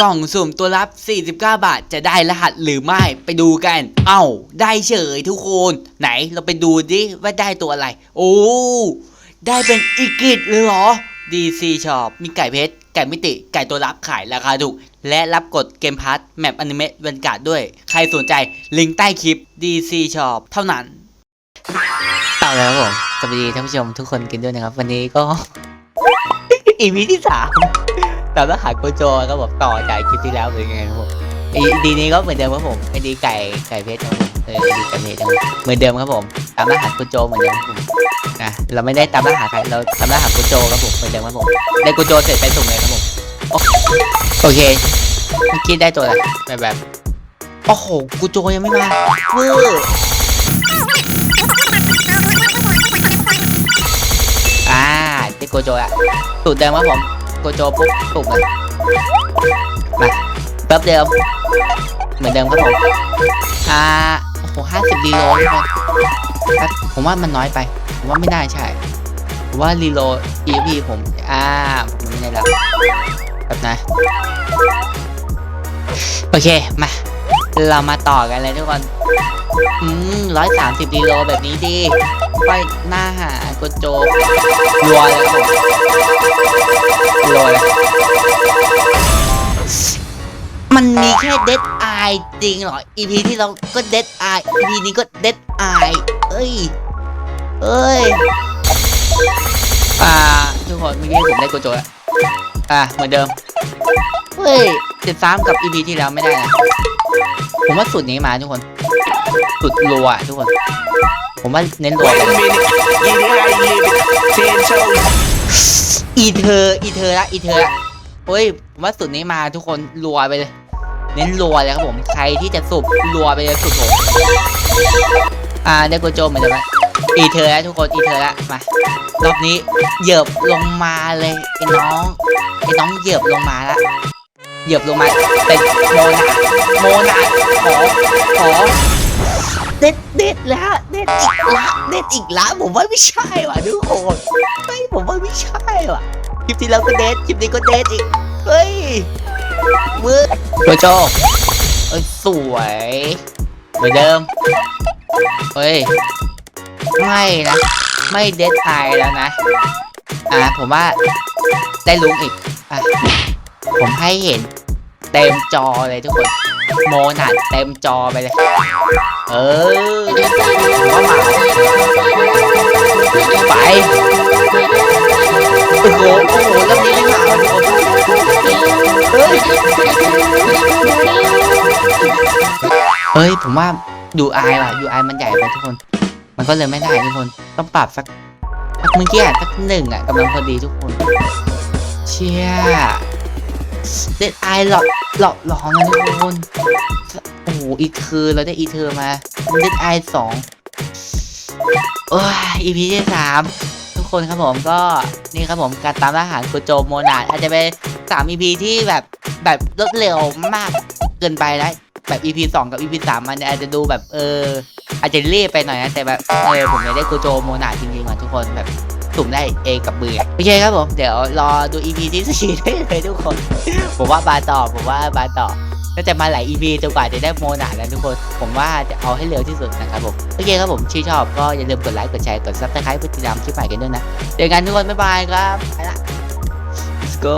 กล่องสุ่มตัวรับ 49 บาทจะได้รหัสหรือไม่ไปดูกัน เอ้า ได้เฉยทุกคน ไหนเราไปดูดิว่าได้ตัวอะไร โอ้ ได้เป็นอีกิตเลยเหรอ DC Shop มีไก่เพชร ไก่มิติ ไก่ตัวรับขายราคาถูก และรับกดเกมพาร์ทแมปอนิเมะเวนการ์ดด้วย ใครสนใจลิงก์ใต้คลิป DC Shop เท่านั้นต่อแล้วผมสวัสดีท่านผู้ชมทุกคนกันด้วยนะครับ วันนี้ก็ อีพีที่สาม ตามรหัสโกโจครับผมต่อจากคลิปที่แล้วเป็นไงครับผมดีนี้ก็เหมือนเดิมครับผมไอดีไก่ไก่เพชรครับผมเออไอดีไก่เพชรครับผมเหมือนเดิมครับผมตามรหัสโกโจเหมือนเดิมครับผมนะเราไม่ได้ตามรหัสใครเราตามรหัสโกโจครับผมเหมือนเดิมครับผมได้โกโจเสร็จไปส่งเลยครับผมโอเคเมื่อกี้ได้ตัวอะไรแบบแบบโอ้โหโกโจยังไม่มาเวอร์อ่าได้โกโจอะสูตรเดิมครับผม โกโจปุ๊บถูกเลยมาแป๊บเดียวเหมือนเดิมครับผมอ่าโอ้โหห้าสิบรีโลใช่ไหมผมว่ามันน้อยไป ผมว่าไม่น่าใช่ผมว่ารีโลด EFP ผม อ่าผมไม่ได้แล้วแบบนะ โอเค มา เรามาต่อกันเลยทุกคน อืมร้อยสามสิบรีโลแบบนี้ดีไปหน้าหากดโจรัวเลยครับผมรัวเลยมันมีแค่เดดไอจริงเหรอ EP ที่เราก็เดดไอ EP นี้ก็เดดไอเอ้ย เอ้ย อ่า ทุกคนเมื่อกี้ผมได้กดโจ้อ่าเหมือนเดิม เฮ้ย ติดซ้ำกับ EP ที่แล้วไม่ได้นะ ผมว่าสุดนี้มาทุกคน สุดรัวอะทุกคน ผมว่าเน้นรัว Wait a minute, you how you live it. Ten toes. อีเธอ อีเธอละ อีเธอละเฮ้ยผมว่าสุดนี้มาทุกคนรัวไปเลย เน้นรัวเลยครับผม ใครที่จะสุบรัวไปเลยสุดผมอ่าได้โกโจเหมือนเดิมไหมอีเธอแล้วทุกคน อีเธอละมารอบนี้เหยิบลงมาเลยไอ้น้องไอ้น้องเหยิบลงมาละ เหยิบลงมาเป็นโมนาโมนาขอขอเด็ดเด็ดแล้วเด็ดอีกละเด็ดอีกละผมว่าไม่ใช่ว่ะทุกคนเฮ้ยผมว่าไม่ใช่ว่ะคลิปที่แล้วก็เด็ดคลิปนี้ก็เด็ดอีกเฮ้ยเวอร์โจโจเอ้ยสวยเหมือนเดิมเฮ้ยไม่นะไม่เด็ดไอแล้วนะอ่าผมว่าได้ลุ้งอีกอะ ผมให้เห็น เต็มจอเลยทุกคน โมนาดเต็มจอไปเลย เออมว่ามาไปโอ้โหโอ้โหแล้วนี้ไม่มาทุกคนเฮ้ยเฮ้ย ผมว่าดูไอว่ะดูไอมันใหญ่ไปทุกคน มันก็เลยไม่ได้ทุกคน ต้องปรับสักสักเมื่อกี้สักหนึ่งอะกำลังพอดีทุกคน เชี่ย เด็ดไอหลอกหลอกหลอนนะทุกคนโอ้โหอีกคือเราได้อีเธอมาเด็ดไอสองโอ้ยอีพีที่สามทุกคนครับผมก็นี่ครับผมการตามล่าหากุโจโมนาดอาจจะเป็นสามอีพีที่แบบแบบรวดเร็วมากเกินไปนะแบบ EP สองกับ EP สามมันอาจจะดูแบบเอออาจจะเรียบไปหน่อยนะ แต่แบบเออผมอยากได้กูโจโมนาจริงๆอะทุกคนแบบ สุ่มได้เองกับมือโอเคครับผม เดี๋ยวรอดู EP ที่สี่ได้เลยทุกคน ผมว่าบาต่อผมว่าบาต่อก็จะมาหลาย EP จนกว่าจะได้โมนาแล้วทุกคน ผมว่าจะเอาให้เร็วที่สุดนะครับผม โอเคครับผมชื่อชอบก็อย่าลืมกดไลค์กดแชร์กดซับสไครป์เพื่อติดตามคลิปใหม่กันด้วยนะเดี๋ยวกันทุกคนบ๊ายบายครับไปละ let's go